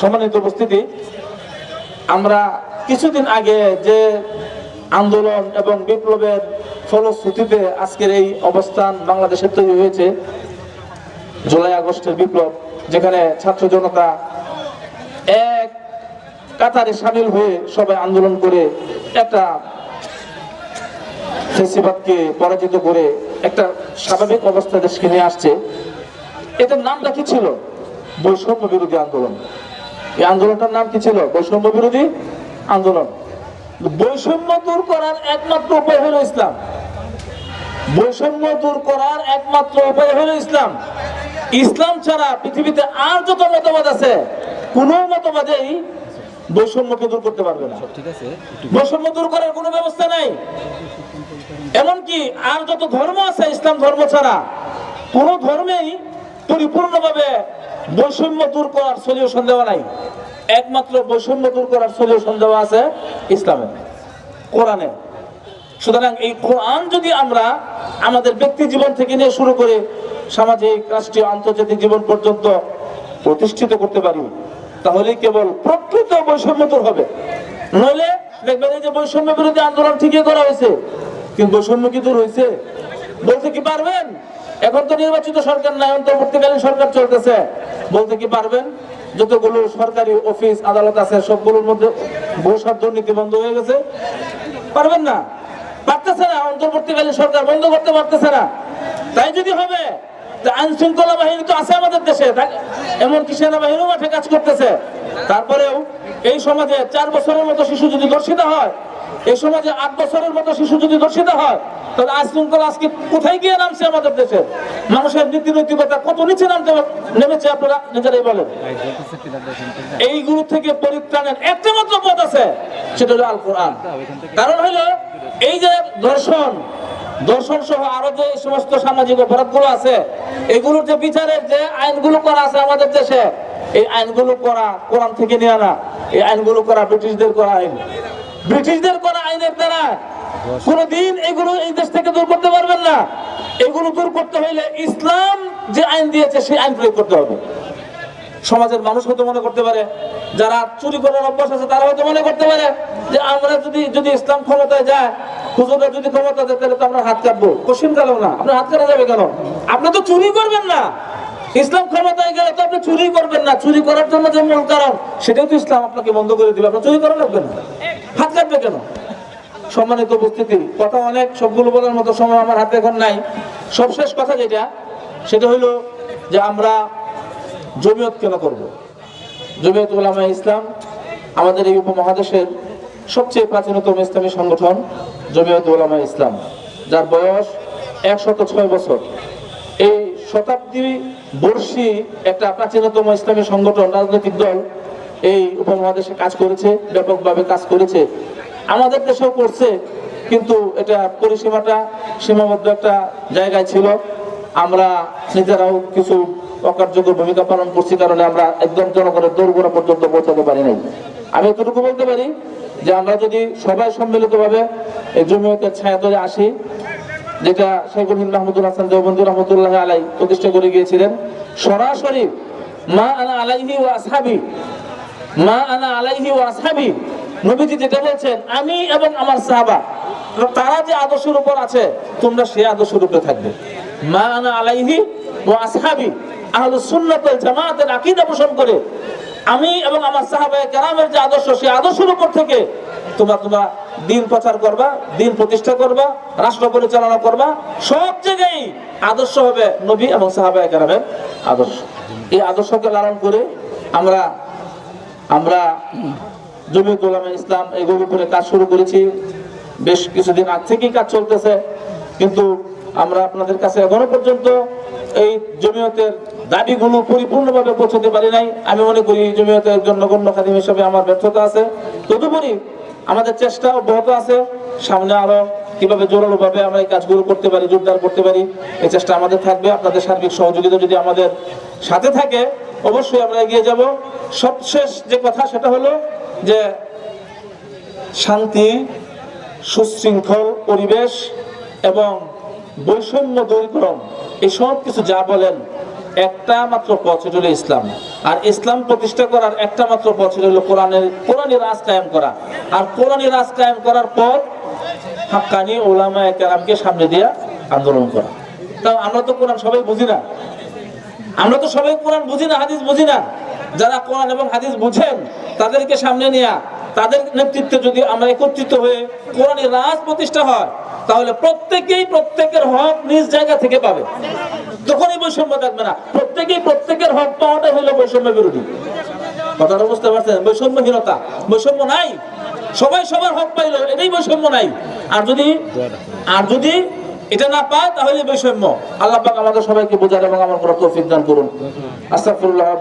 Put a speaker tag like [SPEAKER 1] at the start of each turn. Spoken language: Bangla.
[SPEAKER 1] সম্মানিত উপস্থিতি, আমরা কিছুদিন আগে যে আন্দোলন এবং বিপ্লবের ফলশ্রুতিতে আজকের এই অবস্থান বাংলাদেশের তৈরি হয়েছে, জুলাই আগস্টের বিপ্লব, যেখানে ছাত্র জনতা এক কাতারে সামিল হয়ে সবাই আন্দোলন করে একটা ফেসিবাদকে পরাজিত করে একটা স্বাভাবিক অবস্থা দেশকে নিয়ে আসছে। এটার নামটা কি ছিল? বৈষম্য বিরোধী আন্দোলন। এই আন্দোলনটার নাম কি ছিল? বৈষম্য বিরোধী আন্দোলন। বৈষম্য দূর করার একমাত্র উপায় হলো ইসলাম। বৈষম্য দূর করার একমাত্র উপায় হলো ইসলাম। ইসলাম ছাড়া পৃথিবীতে আর যত মতবাদ আছে কোনো মতবাদেই বৈষম্যকে দূর করতে পারবে না। বৈষম্য দূর করার কোনো ব্যবস্থা নাই। এমনকি আর যত ধর্ম আছে ইসলাম ধর্ম ছাড়া কোন ধর্মেই পরিপূর্ণভাবে বৈষম্য দূর করার সলিউশন দেওয়া নাই। একমাত্র বৈষম্য দূর করার সলিউশন দেওয়া আছে ইসলামে, কোরআনে। সুতরাং এই কোরআন যদি আমরা আমাদের ব্যক্তি জীবন থেকে নিয়ে শুরু করে সামাজিক, রাষ্ট্রীয়, আন্তর্জাতিক জীবন পর্যন্ত প্রতিষ্ঠিত করতে পারি তাহলে কেবল প্রকৃত বৈষম্য দূর হবে। নইলে দেখবেন এই যে বৈষম্য বিরোধী আন্দোলন ঠিকই করা হয়েছে, কিন্তু বৈষম্য কি দূর হয়েছে? বলতে কি পারবেন? এখন তো নির্বাচিত সরকার নাই অন্তর্বর্তীকালীন সরকার চলতেছে। বলতে কি পারবেন? যতগুলো সরকারি অফিস, আদালত আছে, সবগুলোর মধ্যে ঘুষ আর দুর্নীতি বন্ধ হয়ে গেছে। পারবেন না? পারতেছে না অন্তর্বর্তীকালীন সরকার বন্ধ করতে পারতেছে না। তাই যদি হবে আইন শৃঙ্খলা বাহিনী তো আছে আমাদের দেশে। তা- এমনকি সেনাবাহিনীও মাঠে কাজ করতেছে। তারপরেও এই সমাজে চার বছরের মতো শিশু যদি দর্শিত হয়, এই সমাজে আট বছরের মতো শিশু যদি দর্শিত হয় তাহলে আইন শৃঙ্খলা আজকে কোথায় গিয়ে নামছে আমাদের দেশে? মানুষের নীতি নৈতিকতা কত নিচে নামতে নেমেছে আপনারা, নিজেরাই বলেন।
[SPEAKER 2] আছে
[SPEAKER 1] এইগুলো থেকে পরিত্রাণের একটা মাত্র পথ আছে, সেটা হলো আল কোরআন কারণ হলো, এই যে দর্শন দর্শন সহ আরও যে সমস্ত সামাজিক অপরাধগুলো আছে, এগুলোর যে বিচারের যে আইনগুলো করা আছে আমাদের দেশে, এই আইনগুলো করা কোরআন থেকে নিয়ে আনা, এই আইনগুলো করা ব্রিটিশদের করা আইন। ব্রিটিশদের করা আইনের দ্বারা কোনদিন এগুলো এই দেশ থেকে দূর করতে পারবেন না। এগুলো দূর করতে হইলে ইসলাম যে আইন দিয়েছে, সেই আইন প্রয়োগ করতে হবে। সমাজের মানুষ হয়তো মনে করতে পারে, যারা চুরি করার অভ্যাস আছে, তারা হয়তো মনে করতে পারে যে আমরা যদি যদি ইসলাম ক্ষমতায় যায়, হুজুররা যদি ক্ষমতা দেয়, তাহলে তো আমরা হাত কাটবো। কোশ্চিন কালো না। আপনার হাত কাটা যাবে কেন? আপনি তো চুরি করবেন না। ইসলাম ক্ষমতায় গেলে তো আপনি চুরি করবেন না। চুরি করার জন্য যে মূল কারণ সেটাও তো ইসলাম আপনাকে বন্ধ করে দিবে। আপনার চুরি করা লাগবে না। হাত কাটবে কেন? সম্মানিত উপস্থিতি, কথা অনেক, সবগুলো বলার মতো সময় আমার হাতে এখন নাই। সবশেষ কথা যেটা, সেটা হলো যে আমরা জমিয়ত কেন করব? জমিয়ত উলামা ইসলাম আমাদের এই উপমহাদেশের সবচেয়ে প্রাচীনতম ইসলামী সংগঠন, জমিয়ত উলামা ইসলাম, যার বয়স একশত ছয় বছর। এই শতাব্দী বর্ষী একটা প্রাচীনতম ইসলামী সংগঠন, রাজনৈতিক দল এই উপমহাদেশে কাজ করেছে, ব্যাপকভাবে কাজ করেছে। আমাদের দেশেও করছে, কিন্তু এটা পরিসীমাটা সীমাবদ্ধ একটা জায়গায় ছিল। আমরা নিজেরাও কিছু অকার্যকর ভূমিকা পালন করছি, কারণে আমরা একদম জনগণের দৌড়গোড়া পর্যন্ত পৌঁছাতে পারি নাই। আমি এতটুকু বলতে পারি যে, আমরা যদি সবাই সম্মিলিতভাবে এই জমিয়তের ছায়া ধরে আসি, যেটা শেখুল হিন্দ মাহমুদুল হাসান দেওবন্দি রহমতুল্লাহ আলাই প্রতিষ্ঠা করে গিয়েছিলেন, সরাসরি মা আনা আলাইহি ও আসহাবি মা আনা আলাইহি ও আসহাবি। নবীজি যেটা বলছেন, আমি এবং আমার সাহাবা তারা যে আদর্শের উপর আছে, তোমরা সেই আদর্শের উপরে থাকবে। মা আনা আলাইহি ও আসহাবি আহলুস সুন্নাত ওয়াল জামাতের আকীদা পোষণ করে, আমি এবং আমার সাহাবায়ে কেরামের যে আদর্শ সেই আদর্শের উপর থেকে তোমরা তোমরা দিন প্রচার করবা, দিন প্রতিষ্ঠা করবা, রাষ্ট্র পরিচালনা করবা, সব জায়গায় আদর্শ হবে নবী এবং সাহাবায়ে কেরামের আদর্শ। এই আদর্শকে লালন করে আমরা আমরা জমিয়ত উলামা ইসলাম এগুলোর উপরে কাজ শুরু করেছি। বেশ কিছুদিন আগ থেকেই কাজ চলতেছে। কিন্তু আমরা আপনাদের কাছে এখনও পর্যন্ত এই জমিয়তের দাবিগুলো পরিপূর্ণভাবে পৌঁছতে পারি নাই। আমি মনে করি জমিয়তের জন্য নগণ্য খাদিম হিসেবে আমার ব্যর্থতা আছে। তদুপরি আমাদের চেষ্টা অব্যাহত আছে। সামনে আরও কীভাবে জোরালো ভাবে আমরা এই কাজগুলো করতে পারি, জোরদার করতে পারি, এই চেষ্টা আমাদের থাকবে। আপনাদের সার্বিক সহযোগিতা যদি আমাদের সাথে থাকে, অবশ্যই আমরা এগিয়ে যাব। সবশেষ যে কথা সেটা হলো যে শান্তি, সুশৃঙ্খল পরিবেশ এবং বৈষম্য দূরীকরণ, এই সব কিছু যা বলেন, একটা মাত্র পথ হলো ইসলাম। আর ইসলাম প্রতিষ্ঠা করার একটা মাত্র পথ হলো কোরআনের কোরআনের রাজ কায়েম করা। আর কোরআনের রাজ কায়েম করার পর হাক্কানি ওলামা কেরামকে সামনে দিয়ে আন্দোলন করা। তাও আমরা তো কোরআন সবাই বুঝি না। আমরা তো সবাই কোরআন বুঝি না, হাদিস বুঝি না। যারা কোরআন এবং হাদিস বুঝেন, তাদেরকে সামনে নিয়ে, তাদের নেতৃত্বে যদি আমরা একত্রিত হয়ে কোরআনের রাজ প্রতিষ্ঠা হয়, তাহলে প্রত্যেকেই প্রত্যেকের হক নিজ জায়গা থেকে পাবে। তখনই বৈষম্য থাকবে না। প্রত্যেকেই প্রত্যেকের হক পাওয়াটাই হলো বৈষম্য বিরোধী। কথাটা বুঝতে পারছেন? বৈষম্যহীনতা। বৈষম্য নাই। সবাই সবার হক পাইলো, এটাই বৈষম্য নাই। আর যদি আর যদি এটা না পায়, তাহলে বৈষম্য। আল্লাহ পাক আমাদের সবাইকে বোঝার এবং আমার করার তৌফিক দান করুন। আস্তাগফিরুল্লাহ